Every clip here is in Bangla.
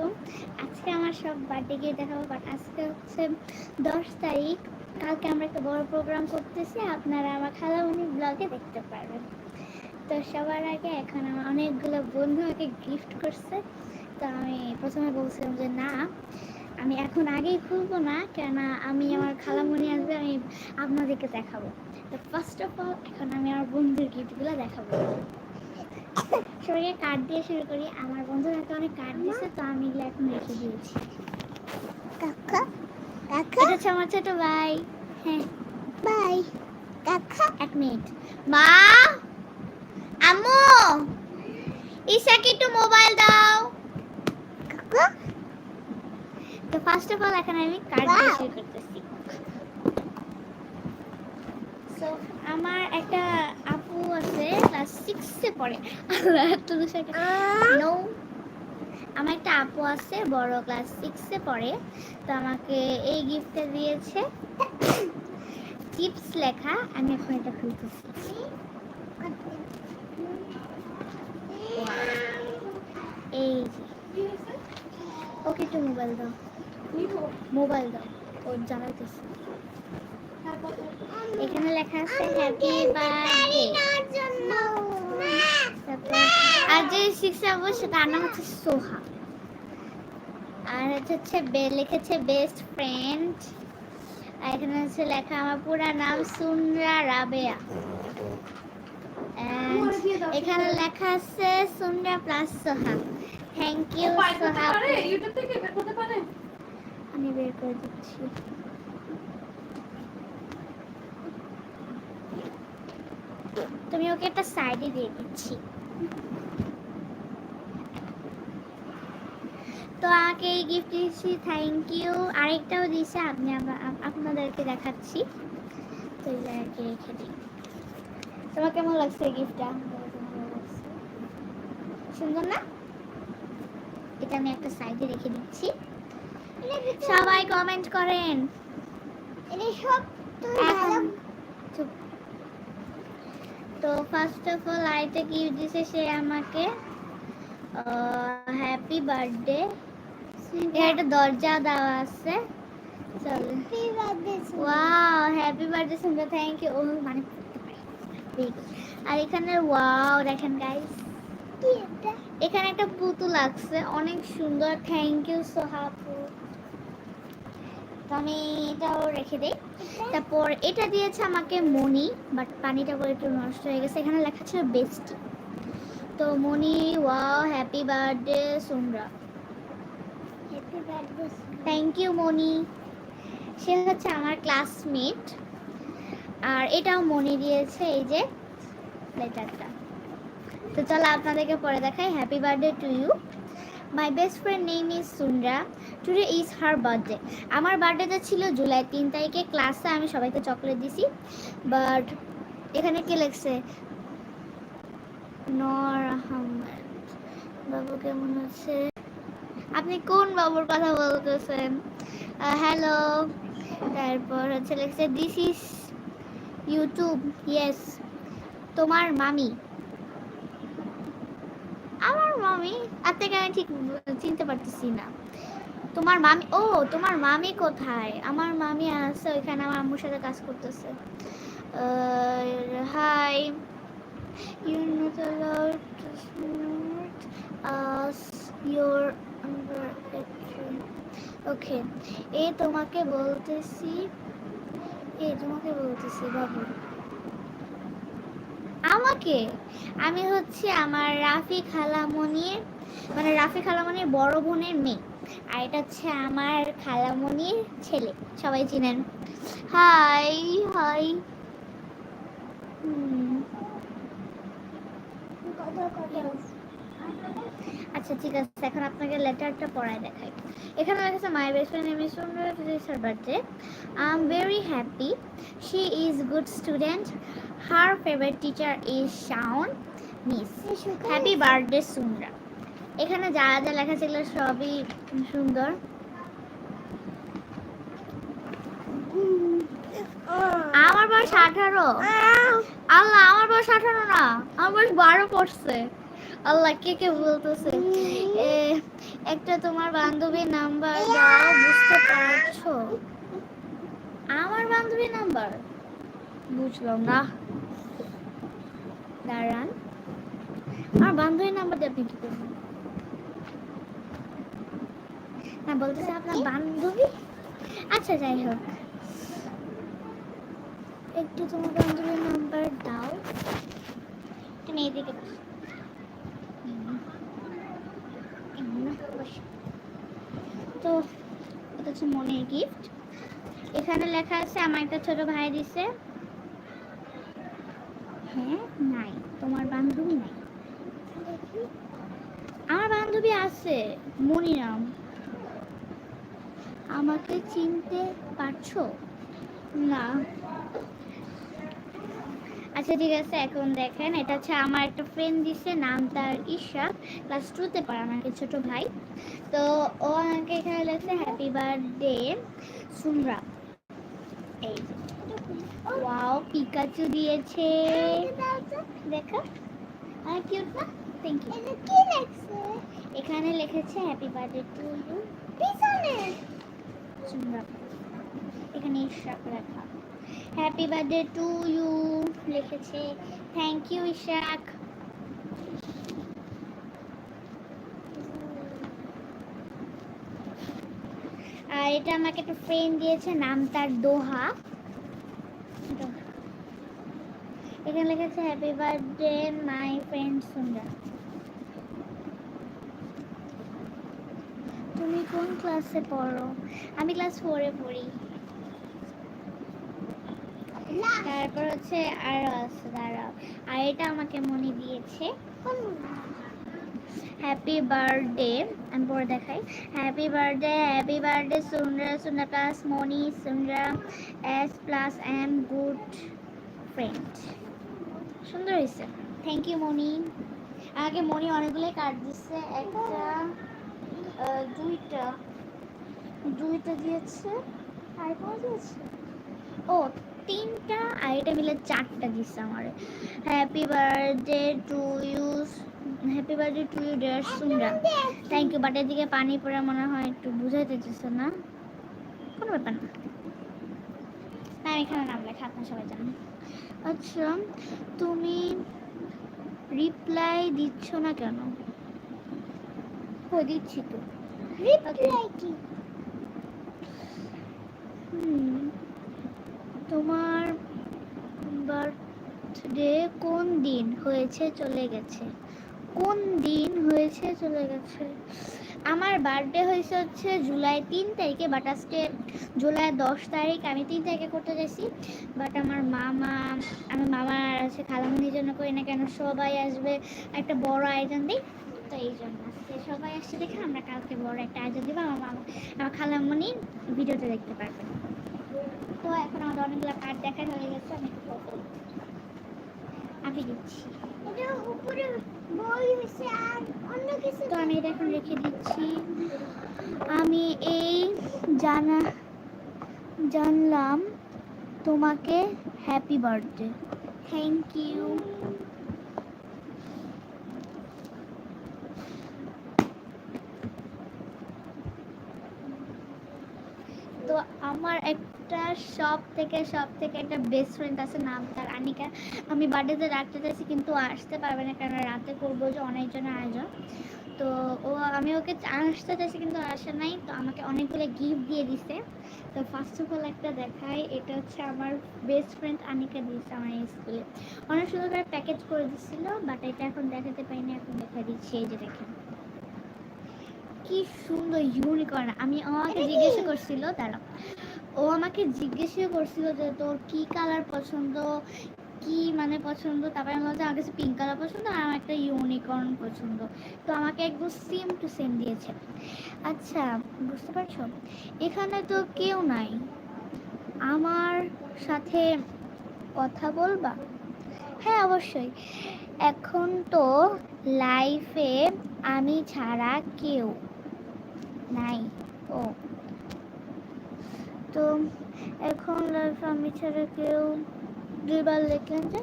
আলাইকুম। আজকে আমার সব বার্থডে গিয়ে দেখাবো বাট আজকে হচ্ছে দশ তারিখ। কালকে আমরা একটা বড় প্রোগ্রাম করতেছি, আপনারা আমার খালামণি ব্লগে দেখতে পারবেন। তো সবার আগে এখন আমার অনেকগুলো বন্ধু আমাকে গিফট করছে। তো আমি প্রথমে বলছিলাম যে না, আমি এখন আগেই খুলবো না, কেননা আমি আমার খালামণি আসবে, আমি আপনাদেরকে দেখাবো। তো ফার্স্ট অফ অল এখন আমি আমার বন্ধুর গিফটগুলো দেখাবো। সবাইকে কার্ড দিয়ে শুরু করি। আমার বন্ধুরা হাতে অনেক কার্ড দিয়েছে তো আমি এগুলো এখন রেখে দিয়েছি। কাকা কাকা। এটা আমার ছোট ভাই। হ্যাঁ। বাই কাকা। এক মিনিট। মা! আম্মু! ঈশাকে একটু মোবাইল দাও। কাকা। তো ফার্স্ট অফ অল এখন আমি কার্ড দিয়ে শুরু করতেছি। আমার একটা আছে ক্লাস সিক্সে পড়ে। নো আমার একটা আপু আছে বড় ক্লাস সিক্সে পড়ে। তো আমাকে এই গিফটটা দিয়েছে। টিপস লেখা আমি এখন এটা খুলতেছি। এই যে। ওকে একটু মোবাইল দাও। মোবাইল দাও। ও জানাইতেছে এখানে লেখা আছে হ্যাপি বার্থডে আর যে সিক্স আবু তার নাম হচ্ছে সোহা। আর হচ্ছে হচ্ছে বে- লিখেছে বেস্ট ফ্রেন্ড আর এখানে হচ্ছে লেখা আমার পুরা নাম সুনরা রাবেয়া। এখানে লেখা আছে সুনরা plus Soha. Thank you Soha. আমি বের করে দিচ্ছি। তুমি ওকে একটা সাইডে দিয়ে দিচ্ছি। তো আমাকে এই গিফট দিচ্ছি থ্যাংক ইউ আরেকটাও দিয়েছে আপনি আপনাদেরকে দেখাচ্ছি। তো এটা রেখে দিই। তোমার কেমন লাগছে গিফটটা সুন্দর না? এটা আমি একটা সাইডে রেখে দিচ্ছি। সবাই কমেন্ট করেন। চুপ। তো ফার্স্ট অফ অল আইটা কি দিছে সে আমাকে হ্যাপি বার্থডে একটা দরজা দেওয়া আছে। চলো। ওয়াও হ্যাপি বার্থডে সুন্দর থ্যাংক ইউ ও মানে আর এখানে ওয়াও দেখেন গাইস এখানে একটা পুতুল লাগছে অনেক সুন্দর। থ্যাংক ইউ সোহাপু তো আমি এটাও রেখে দিই। তারপর এটা দিয়েছে আমাকে মনি বাট পানিটা করে একটু নষ্ট হয়ে গেছে। এখানে লেখা ছিল বেস্টি তো Moni wow happy birthday Sumra. Thank you Moni সে হচ্ছে আমার ক্লাসমেট আর এটাও মনি দিয়েছে এই যে লেটারটা তো চলো আপনাদেরকে পরে দেখাই। Happy birthday to you my best friend name is Sunda today is her birthday আমার বার্থডেটা ছিল জুলাই তিন তারিখে ক্লাসে আমি সবাইকে চকলেট দিছি। বাট এখানে কে লেখছে? নর আহমেদ বাবু কেমন আছে? আপনি কোন বাবুর কথা বলতেছেন? হ্যালো তারপর হচ্ছে লেখছে দিস ইজ ইউটিউব ইয়েস তোমার মামি। মামি আপনাকে আমি ঠিক চিনতে পারতেছি না। তোমার মামি, ও, তোমার মামি কোথায়? আমার মামি আছে ওইখানে, আমার আম্মুর সাথে কাজ করতেছে। Hi you not snort as your okay এ তোমাকে বলতেছি এ তোমাকে বলতেছি, বাবু। আমাকে আমি হচ্ছে আমার রাফি খালামণির মানে রাফি খালামণির বড় বোনের মেয়ে। আর এটা হচ্ছে আমার খালামণির ছেলে। সবাই চিনেন? Hi hi. আচ্ছা ঠিক আছে। এখন আপনাকে লেটারটা পড়ায় দেখাই। এখানে লেখা মাই বেস্ট ফ্রেন্ড সুন্দর সার birthday I am very happy she is good student her favourite teacher is Shaon miss happy birthday Sundara এখানে যা যা লেখা ছিল সবই সুন্দর। আমার বয়স আঠারো। আল্লাহ, আমার বয়স আঠারো না, আমার বয়স বারো পড়ছে। আল্লাহ, কে কে বলতেছে? একটা তোমার বান্ধবীর নাম্বার দাও, বুঝতে পারছ? আমার বান্ধবীর নাম্বার? বুঝলাম না। দাঁড়ান। আমার বান্ধবীর নাম্বার দিয়ে আপনি কি করবেন না বলতেছে আপনার বান্ধবী? আচ্ছা যাই হোক। একটু তোমার বান্ধবীর নাম্বার দাও। তুমি এদিকে। তো এটা হচ্ছে মনের গিফট এখানে লেখা আছে আমার একটা ছোট ভাই দিছে। হ্যাঁ নাই। তোমার বান্ধবী নাই। আমার বান্ধবী আছে, মনিরাম। আমাকে চিনতে পারছ? না। আচ্ছা ঠিক আছে, এখন দেখেন। এটা হচ্ছে আমার একটা ফ্রেন্ড দিছে, নাম তার ঈশা। ক্লাস টুতে পড়ে, আমাকে ছোট ভাই। তো ও আমাকে এখানে লেখছে হ্যাপি বার্থডে সুমরা এই ওয়াও পিকাচু দিয়েছে। দেখো। আর কিউট না? থ্যাংক ইউ এটা কি লেখছে? এখানে লিখেছে হ্যাপি বার্থডে টু ইউ পিছনে। সুন্দর। এখানে ইশাক লেখা। হ্যাপি বার্থডে টু ইউ লিখেছে থ্যাংক ইউ ইশাক আর এটা আমাকে একটা ফ্রেন্ড দিয়েছে নাম তার দোহা। এখানে লিখেছে হ্যাপি বার্থডে মাই ফ্রেন্ড সুন্দর তুমি কোন ক্লাসে পড়ো? আমি ক্লাস ফোরে পড়ি। তারপর হচ্ছে আরও আছে দাঁড়াও। আর এটা আমাকে মনে দিয়েছে। হ্যাপি বার্থডে আমি পরে দেখাই। Happy birthday happy birthday Sundara সুন্দর plus Moni Sundara S plus M good friend সুন্দর হয়েছে। থ্যাংক ইউ মনি আগে মনি অনেকগুলোই কাট দিচ্ছে একটা দুইটা। দুইটা দিয়েছে। আর কোনো দিয়েছে। ও, তিনটা আর এটা মিলে চারটা দিচ্ছে আমার। Happy birthday to you happy birthday to you dear Sundara thank you বাটের দিকে পানি পড়ে মনে হয় একটু বুঝাইতে চাইছে না। কোনো ব্যাপার না। আমি এখানে নাম লেখা আপনার সবাই জানেন। আচ্ছা তুমি রিপ্লাই দিচ্ছ না কেন? ও দিচ্ছি তো। রিপ্লাই কি? তোমার বার্থডে কোন দিন হয়েছে চলে গেছে? কোন দিন হয়েছে চলে গেছে? আমার বার্থডে হয়েছে হচ্ছে জুলাই তিন তারিখে বাট আজকে জুলাই দশ তারিখ, আমি তিন তারিখে করতে যাচ্ছি। বাট আমার মামা আমার মামা আছে খালামুনির জন্য করি না কেন, সবাই আসবে, একটা বড় আয়োজন দিই। তো এই জন্য আজকে সবাই আসছে দেখে আমরা কালকে বড় একটা আয়োজন দিব, আমার মামা, আমার খালামুনি ভিডিওতে দেখতে পারবেন। তো এখন আমাদের অনেকগুলো কার্ড দেখা হয়ে গেছে, আমি একটু আঁকি দিচ্ছি। তো আমি এটা এখন রেখে দিচ্ছি। আমি এই জানা, জানলাম তোমাকে হ্যাপি বার্থডে থ্যাংক ইউ তো আমার একটা শপ থেকে শপ থেকে একটা বেস্ট ফ্রেন্ড আছে, নাম তার আনিকা। আমি বার্থডেতে রাখতে চাইছি, কিন্তু আসতে পারবে না, কারণ রাতে করব যে অনেকজনের আয়োজন। তো ও, আমি ওকে আসতে চাইছি, কিন্তু আসে নাই, তো আমাকে অনেকগুলো গিফট দিয়ে দিছে। তো ফার্স্ট অফ অল একটা দেখাই, এটা হচ্ছে আমার বেস্ট ফ্রেন্ড আনিকা দিয়েছে আমার স্কুলে অনেক সুন্দর করে প্যাকেজ করে দিছিল বাট এটা এখন দেখাতে পাইনি এখন দেখা দিচ্ছি, এই যে দেখেন। কি সুন্দর ইউনিকর্ন আমি আমাকে জিজ্ঞেস করছিল দাঁড়াও ও আমাকে জিজ্ঞেস করছিল যে তোর কি কালার পছন্দ, কি মানে পছন্দ? তারপরে আমি বলছি আমার কাছে পিঙ্ক কালার পছন্দ আর আমার একটা ইউনিকর্ন পছন্দ। তো আমাকে একদম সেম টু সেম দিয়েছে। আচ্ছা বুঝতে পারছ? এখানে তো কেউ নাই। আমার সাথে কথা বলবা? হ্যাঁ অবশ্যই। এখন তো লাইফে আমি ছাড়া কেউ নাই। ও। তো এখন লাইফে আমি ছাড়া কেউ দুইবার লিখলেন যে?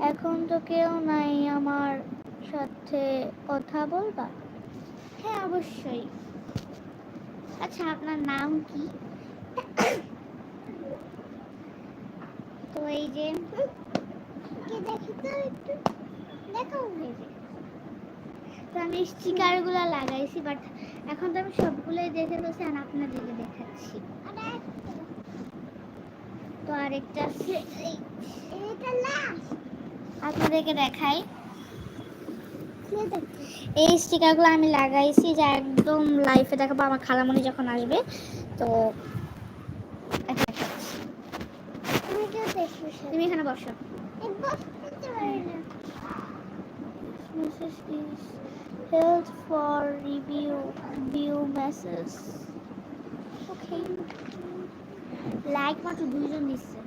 এখন তো কেউ নাই আমার সাথে কথা বলবা হ্যাঁ অবশ্যই। আচ্ছা আপনার নাম কি? তো এই যে দেখি তো একটু দেখো এই যে তো আমি স্টিকারগুলো লাগাইছি বাট এখন তো আমি সবগুলোই দেখে বসে আর আপনাদেরকে দেখাচ্ছি। তো আরেকটা আছে। এই এটা লাস্ট আপনাদেরকে দেখাই। এই স্টিকারগুলো আমি লাগাইছি যা একদম লাইফে দেখাবো আমার খালামণি যখন আসবে তো তুমি এখানে বসো। করতে পারি না। Held for review view message. Okay. Like মাত্র দুইজন দিচ্ছে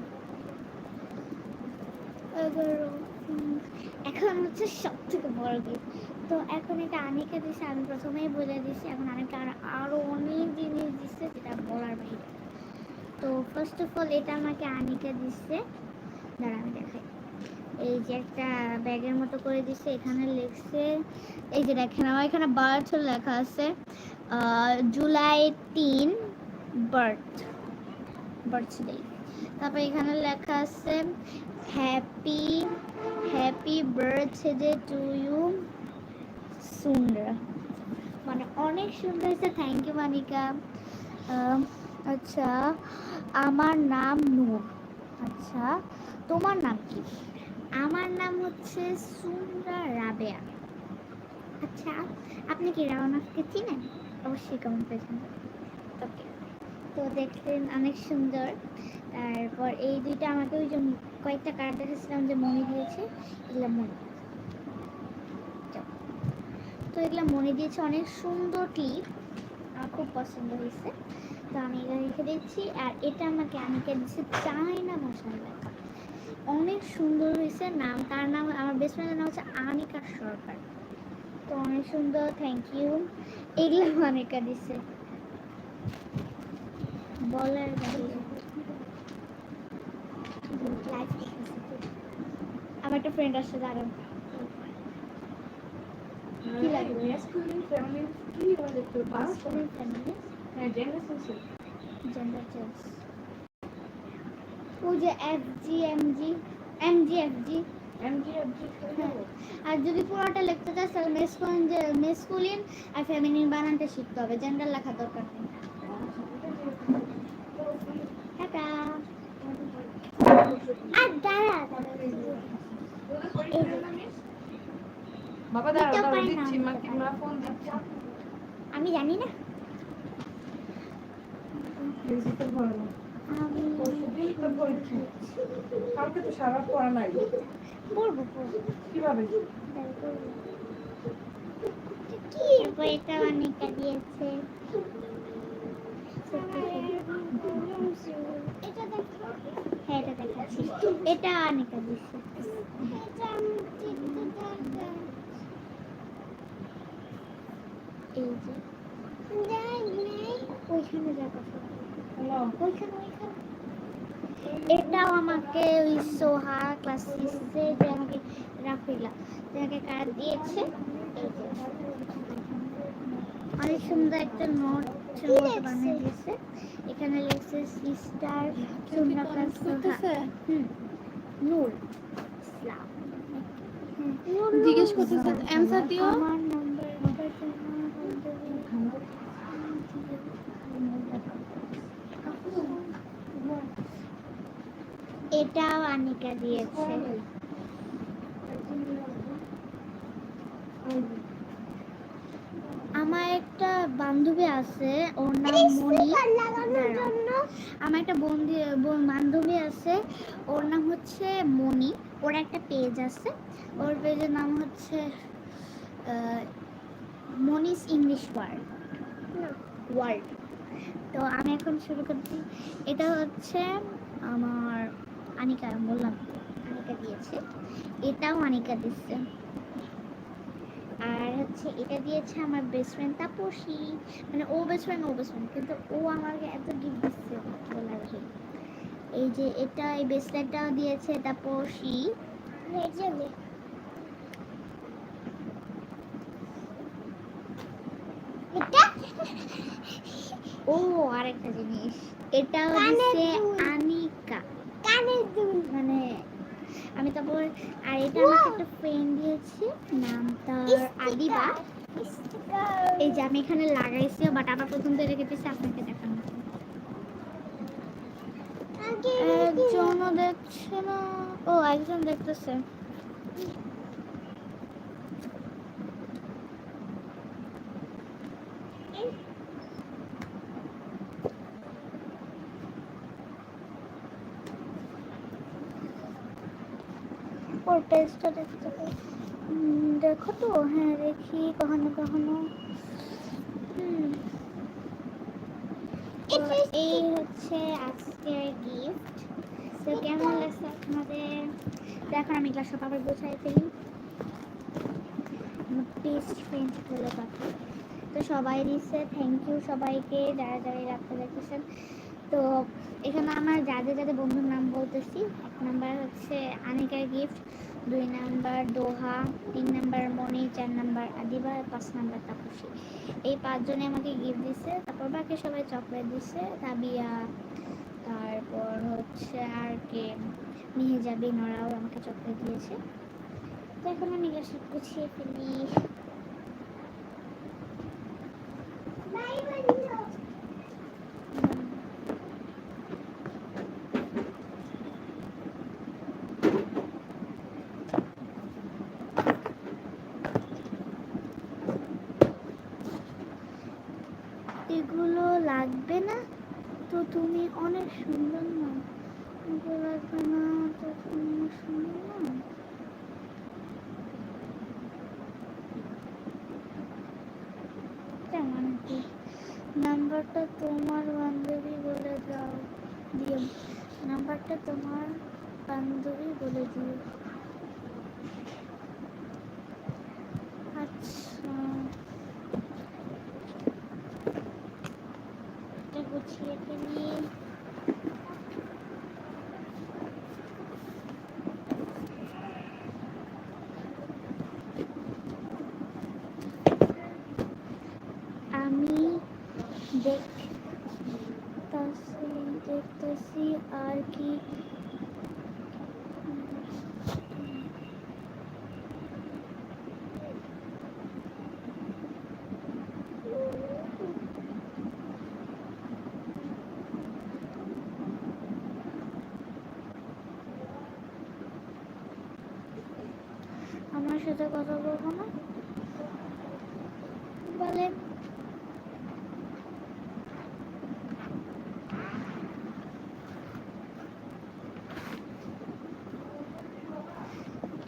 এখন হচ্ছে সব থেকে বড় গিফট। তো এখন এটা আনিকা দিচ্ছে আমি প্রথমেই বলে দিচ্ছি এখন আনিকা আর আরও অনেক জিনিস দিচ্ছে যেটা বলার বাইরে। তো ফার্স্ট অফ অল এটা আমাকে আনিকা দিচ্ছে দাঁড়া, আমি দেখাই। এই যে একটা ব্যাগের মতো করে দিছে, এখানে লিখছে, এই যে দেখেন, আমার এখানে বার্থ লেখা আছে জুলাই তিন বার্থ বার্থডে তারপর এখানে লেখা আছে happy happy birthday to you সুন্দর মানে অনেক সুন্দর হয়েছে থ্যাংক ইউ মানিকা। আচ্ছা আমার নাম নূর। আচ্ছা তোমার নাম কি? আমার নাম হচ্ছে সুন্দরা রাবেয়া। আচ্ছা আপনি কি রাওনাথকে চিনেন? অবশ্যই কমেন্ট করেছেন ওকে তো দেখলেন অনেক সুন্দর। তারপর এই দুইটা আমাকে ওই যে কয়েকটা কার্ড দেখেছিলাম যে মনে দিয়েছে, এগুলো মনে তো এগুলো মনে দিয়েছে অনেক সুন্দর ক্লিপ আমার খুব পছন্দ হয়েছে। তো আমি এগুলো রেখে দিচ্ছি। আর এটা আমাকে আনিকে দিচ্ছে চায়না লেখা অনেক সুন্দর হয়েছে নাম। তার নাম আমার বেস্ট ফ্রেন্ডের নাম হচ্ছে আনিকা সরকার। তো অনেক সুন্দর থ্যাংক ইউ এগুলো আনিকা দিছে। বলার আমার একটা ফ্রেন্ড আসছে দাঁড়ান কি লাগে? Masculine, কি বলে তোর? পাঁচ হ্যাঁ জেন্ডার সেন্সিটিভ জেন্ডার চেঞ্জ ও যে F G M G M G F G MG FG হ্যাঁ। আর যদি পুরোটা লিখতে চাস তাহলে মেসকুলিন মেসকুলিন আর ফেমিনিন বানানটা শিখতে হবে। জেন্ডার লেখা দরকার নেই। আমি। জানি না। পরশুদিন তো পরীক্ষা কালকে তো সারা পড়া নাই। পড়ব কীভাবে? কি তারপর অনেকটা দিয়েছে? এটা দেখো। হ্যাঁ এটা দেখাচ্ছি। অনেকটা দিচ্ছে এই যে। ওইখানে যা কথা ওইখানে ওইখানে। এটাও আমাকে ওই সোহা ক্লাস সিক্সে যে আমাকে রাফিলা যে আমাকে কার্ড দিয়েছে। অনেক সুন্দর একটা নোট মতো বানিয়ে দিয়েছে। এখানে লিখছে সিস্টার শূন্য ক্লাস সোহা। হুম নূর ইসলাম। জিজ্ঞেস করতেছে অ্যানসার দিও। আমার নাম্বার এটাও আনিকা দিয়েছে। আমার একটা বান্ধবী আছে ওর নাম মনি। আমার একটা বন্ধু বান্ধবী আছে ওর নাম হচ্ছে মনি। ওর একটা পেজ আছে। ওর পেজের নাম হচ্ছে মনিস ইংলিশ ওয়ার্ল্ড ওয়ার্ল্ড তো আমি এখন শুরু করছি। এটা হচ্ছে আমার আনিকা বললাম আনিকা দিয়েছে। এটাও আনিকা দিচ্ছে। আর হচ্ছে এটা দিয়েছে আমার বেস্ট ফ্রেন্ড তাপসী। মানে ও বেস্ট ফ্রেন্ড ও বেস্ট ফ্রেন্ড কিন্তু ও আমাকে এত গিফট দিচ্ছে বলার এই যে এটা এই ব্রেসলেটটাও দিয়েছে তাপসী। এই ও আরেকটা জিনিস। এটা কানের হচ্ছে দুল। আনিকা কানের দুল মানে আমি তারপর আর এটা আমাকে একটা ফ্রেন্ড দিয়েছে নাম তার আদিবা। স্টিকার এই যে আমি এখানে লাগাইছি বাট আবার প্রথম থেকে রেখেছি আপনাকে দেখানো। একজনও দেখছে না। ও একজন দেখতেছে। পেজটা দেখতে দেখো তো হ্যাঁ দেখি কখনো কখনো। এই হচ্ছে আজকের গিফট তো কেমন লাগছে আপনাদের? দেখো আমি ক্লাসটা আবার ফেলি। বেস্ট ফ্রেন্ড হলো কথা তো সবাই দিচ্ছে থ্যাংক ইউ সবাইকে যারা যারা দেখতেছেন তো এখানে আমার যাদের যাদের বন্ধুর নাম বলতেছি এক নাম্বার হচ্ছে আনিকার গিফট দুই নাম্বার দোহা, তিন নাম্বার মনি চার নাম্বার আদিবা, পাঁচ নাম্বার তাপসী। এই পাঁচজনে আমাকে গিফট দিছে। তারপর বাকি সবাই চকলেট দিছে। তাবিয়া তারপর হচ্ছে আর কে, মিহেজাবি, নরাও আমাকে চকলেট দিয়েছে। তো এখন আমি গুছিয়ে ফেলি বাই বন্ধু এগুলো লাগবে না তো তুমি অনেক সুন্দর না এগুলো লাগবে না তো তুমি অনেক সুন্দর না তেমন কি নাম্বারটা তোমার বান্ধবী বলে দাও দিও। নাম্বারটা তোমার বান্ধবী বলে দিও আচ্ছা এটা গুছিয়ে ফেলি আমি দেখতাছি দেখতাছি আর কি আমার সাথে কথা বলব না বলে